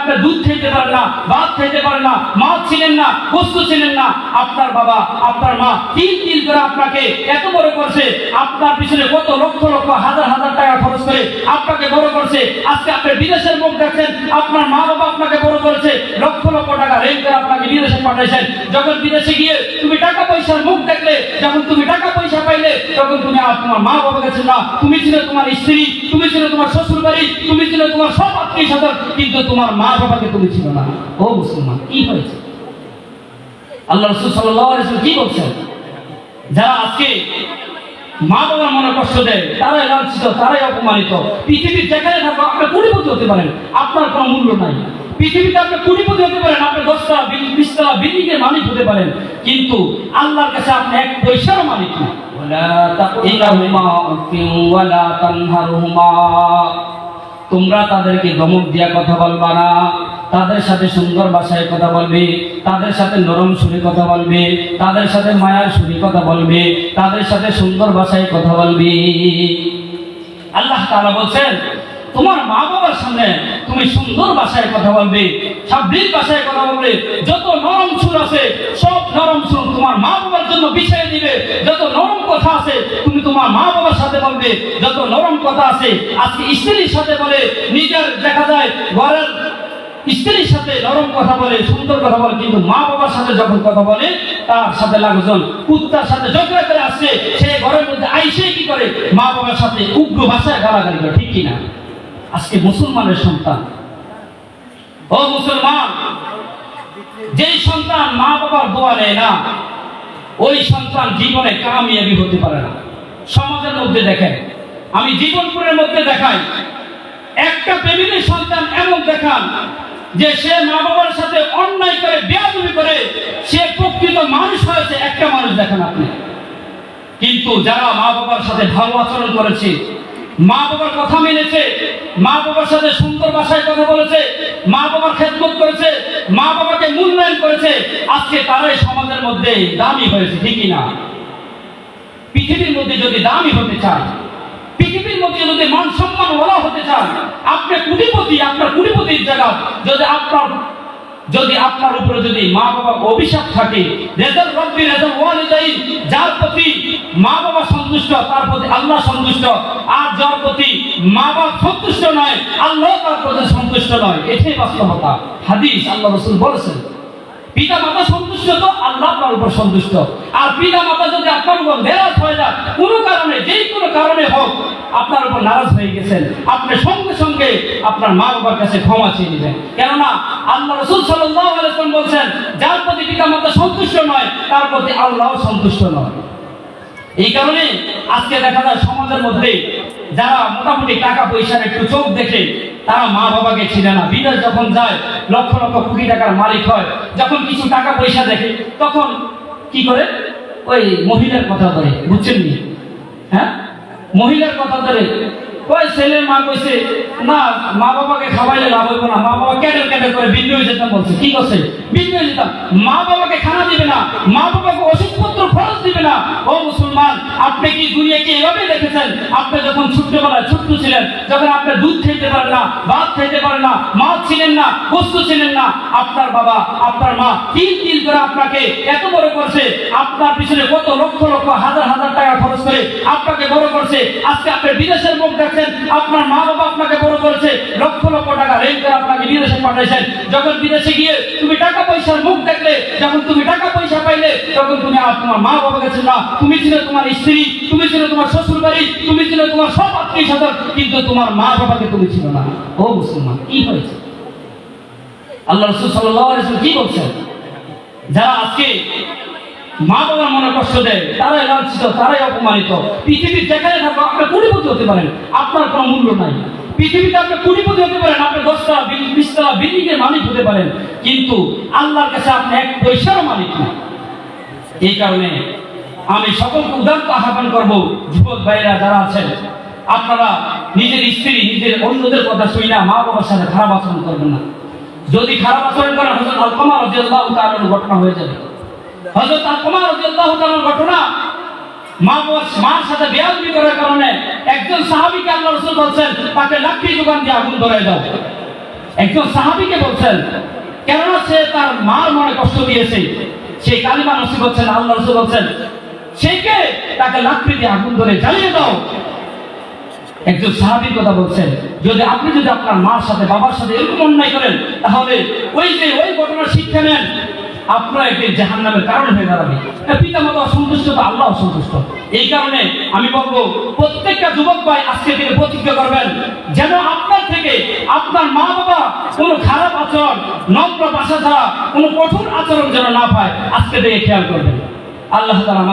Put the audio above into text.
আপনি দুধ খেতে পারেন না, ভাত খেতে পারেন না, মাছ ছিলেন না, বস্তু ছিলেন না, আপনার বাবা, আপনার মা তিন তিন করে আপনাকে এত বড় করছে, আপনার পিছনে কত লক্ষ লক্ষ, হাজার হাজার টাকা খরচ করে আপনাকে বড় করছে। আজকে আপনি বিদেশের মুখ দেখছেন, আপনার মা বাবা আপনাকে বড় করেছে, লক্ষ লক্ষ টাকা রেল করে আপনাকে বিদেশে পাঠাইছেন। যখন বিদেশে গিয়ে তুমি টাকা পয়সার মুখ দেখলে, যখন তুমি টাকা পয়সা পাইলে, তখন তুমি আর তোমার মা বাবা কাছে না তুমি ছিল তোমার স্ত্রী, তুমি ছিল তোমার শ্বশুর বাড়ি তুমি ছিল তোমার সব আত্মীয় স্বজন, কিন্তু তোমার মা বাবাকে তুমি ছিল না। ও মুসলমান, কি হয়েছে? আল্লাহ রসুল সাল্লাহ কি বলছেন? যারা আজকে মা বাবার মনে কষ্ট দেয়, তারাই লাঞ্ছিত, তারাই অপমানিত। পৃথিবীর যেখানে থাকব আপনি কুড়িপতি হতে পারেন। আপনার কোনো মূল্য নাই। পৃথিবীতে আপনি কোটিপতি হতে পারেন, আপনি দশটা বিশতলা বিল্ডিং মালিক হতে পারেন, কিন্তু আল্লাহর কাছে আপনি এক পয়সার মালিক না। তোমরা তাদেরকে দমক দিয়া কথা বলবা না, তাদের সাথে সুন্দর ভাষায় কথা বলবে, তাদের সাথে নরম সুরে কথা বলবে, তাদের সাথে মায়ার সুরে কথা বলবে, তাদের সাথে সুন্দর ভাষায় কথা বলবে। আল্লাহ তারা বলছেন তোমার মা বাবার সামনে তুমি সুন্দর ভাষায় কথা বলবে, সাবলীল ভাষায় কথা বলবে, যত নরম সুর আছে, সব নরম সুর তোমার মা বাবার জন্য বিছিয়ে দিবে। যত নরম কথা আছে, তুমি তোমার মা বাবার সাথে বলবে। যত নরম কথা আছে, আজকে স্ত্রীর সাথে বলে, নিজের দেখা যায়, ঘরের স্ত্রীর সাথে নরম কথা বলে, সুন্দর কথা বলে, কিন্তু মা বাবার সাথে যখন কথা বলে, তার সাথে লাগজন, কুত্তার সাথে ঝগড়া করে আসছে, সে ঘরের মধ্যে আইসে কি করে? মা বাবার সাথে উগ্র ভাষায় গালাগালি করে, ঠিক কিনা? আজকে মুসলমানের সন্তান। ও মুসলমান, যেই সন্তান মা বাবার দোয়া নেয় না, ওই সন্তান জীবনে কামিয়াবি হতে পারে না। সমাজের মধ্যে দেখেন, আমি জীবনপুরের মধ্যে দেখাই, একটা ফ্যামিলির সন্তান এমন দেখান, যে সে মা বাবার সাথে অন্যায় করে, বেয়াদবি করে, সে প্রকৃত মানুষ হয়েছে, একটা মানুষ দেখেন আপনি। কিন্তু যারা মা বাবার সাথে ভালো আচরণ করেছে মা বাবার কথা মেনেছে, মা বাবার সাথে সুন্দর ভাষায় কথা বলেছে, মা বাবার খেদমত করেছে, মা বাবাকে মূল্যায়ন করেছে। আজকে তারাই সমাজের মধ্যে দামি হয়েছে ঠিকই না পৃথিবীর মধ্যে যদি দামি হতে চায়, পৃথিবীর মধ্যে যদি মান সম্মান বলা হতে চান আপনি কুটিপতি, আপনার কুটিপতির জায়গা যদি আপনার যদি আপনার উপরে যদি মা বাবা অভিশাপ থাকে, রেজাল রেজাল ওয়ালিদাইন, যার প্রতি মা বাবা সন্তুষ্ট, তার প্রতি আল্লাহ সন্তুষ্ট, আর যার প্রতি মা বাবা সন্তুষ্ট নয়, আল্লাহ তার প্রতি সন্তুষ্ট নয়, এটাই বাস্তবতা। হাদিস আল্লাহ রসুল বলেছেন। পিতা মাতা তো আল্লাহ আপনার উপর সন্তুষ্ট। আর পিতা মাতা যদি আপনার উপর হয়ে কোনো কারণে যেই কোনো কারণে হোক, আপনার উপর নারাজ হয়ে গেছেন। আপনি সঙ্গে সঙ্গে আপনার মা বাবার কাছে ক্ষমা চেয়ে নেবেন কেননা, আল্লাহ রসুল আলাইহি বলছেন, যার প্রতি পিতা মাতা সন্তুষ্ট নয়, তার প্রতি আল্লাহ সন্তুষ্ট নয়। এই কারণে আজকে দেখা যায় সমাজের মধ্যে যারা মোটামুটি টাকা পয়সার একটু চোখ দেখে তারা মা বাবাকে ছিনে না। বিদেশ যখন যায়, লক্ষ লক্ষ কোটি টাকার মালিক হয়। যখন কিছু টাকা পয়সা দেখে, তখন কি করে? ওই মহিলার কথা ধরে, বুঝছেন নি? হ্যাঁ? মহিলার কথা ধরে, ওই ছেলের মা কইছে, না, মা বাবাকে খাওয়াইলে লাভ হইব না। মা বাবা ক্যাডেল ক্যাডেল করে ভিন্ন হয়ে যেতাম বলছে। কি করছে? ভিন্ন হয়ে যেতাম। মা বাবাকে খানা দিবে না। মা বাবাকে ওষুধপত্র, খরচ দিবে না। ও মুসলমান, আপনি কি দুনিয়াকে এভাবে দেখেছেন? আপনি যখন ছোট্টবেলায় ছোট্ট ছিলেন। যখন আপনি দুধ খেতে পারেন না, ভাত খেতে পারেন না, মাছ ছিলেন না বস্তু ছিলেন না, আপনার বাবা, আপনার মা তিন তিন করে আপনাকে এত বড় করছে, আপনার পিছনে কত লক্ষ লক্ষ, হাজার হাজার টাকা খরচ করে আপনাকে বড় করছে। আজকে আপনি বিদেশের মুখ দেখছেন, আপনার মা বাবা আপনাকে বড় করেছে, লক্ষ লক্ষ টাকা রেল করে আপনাকে বিদেশে পাঠাইছেন। যখন বিদেশে গিয়ে তুমি টাকা পয়সার মুখ দেখলে যখন তুমি টাকা পয়সা পাইলে, তখন তুমি আর তোমার মা বাবা কাছে না তুমি ছিল তোমার স্ত্রী, তুমি ছিল তোমার শ্বশুর বাড়ি তুমি ছিল তোমার সব আত্মীয় স্বজন, কিন্তু তোমার মা বাবাকে তুমি ছিল না। ও মুসলমান, কি হয়েছে? আল্লাহ রসুল সাল্লাহ কি বলছেন? যারা আজকে মা বাবার মনে কষ্ট দেয়, তারাই লাঞ্ছিত, তারাই অপমানিত। পৃথিবীর যেখানে থাকব আপনি কুড়িপতি হতে পারেন। আপনার কোনো মূল্য নাই। পৃথিবীতে আপনি কুড়িপতি হতে পারেন, আপনি দশতলা বিশতলা বিল্ডিং এর মালিক হতে পারেন। কিন্তু আল্লাহর কাছে আপনি এক পয়সারও মালিক না। এই কারণে আমি সকলকে উদার্ত আহ্বান করব, যুবক ভাইরা যারা আছেন, আপনারা নিজের স্ত্রী, নিজের অন্যদের কথা শুই না মা বাবার সাথে খারাপ আচরণ করবেন না। যদি খারাপ আচরণ করেন হজরত আলকমা রাদিয়াল্লাহু তাআলার ঘটনা হয়ে যাবে। হযরত আলকমা রাদিয়াল্লাহু তাআলার ঘটনা মা বাবা মার সাথে বেয়াদবি করার কারণে একজন সাহাবীকে আল্লাহ রাসূল বলছেন, তাকে লাঠি যোগান দিয়ে আগুন ধরে দাও। একজন সাহাবিকে বলছেন কেননা সে তার মার মনে কষ্ট দিয়েছে? সেই কালিমা নসিব হচ্ছেন আল্লাহ বলছেন সেইকে তাকে দিয়ে আগুন ধরে জ্বালিয়ে দাও। একজন সাহাবীর কথা বলছেন, যদি আপনি যদি আপনার মার সাথে, বাবার সাথে এরকম অন্যায় করেন, তাহলে ওই যে ওই ঘটনার শিক্ষা নেন, আপনার একটি জাহান নামের কারণ হয়ে দাঁড়াবে। পিতা অসন্তুষ্ট তো, আল্লাহ অসন্তুষ্ট। এই কারণে আমি বলব, প্রত্যেকটা যুবক ভাই আজকে থেকে প্রতিজ্ঞা করবেন, যেন আপনার থেকে আপনার মা বাবা কোনো খারাপ আচরণ, নম্র ভাষা ছাড়া কোনো কঠোর আচরণ যেন না পায়। আজকে থেকে খেয়াল করবেন। আল্লাহ তালা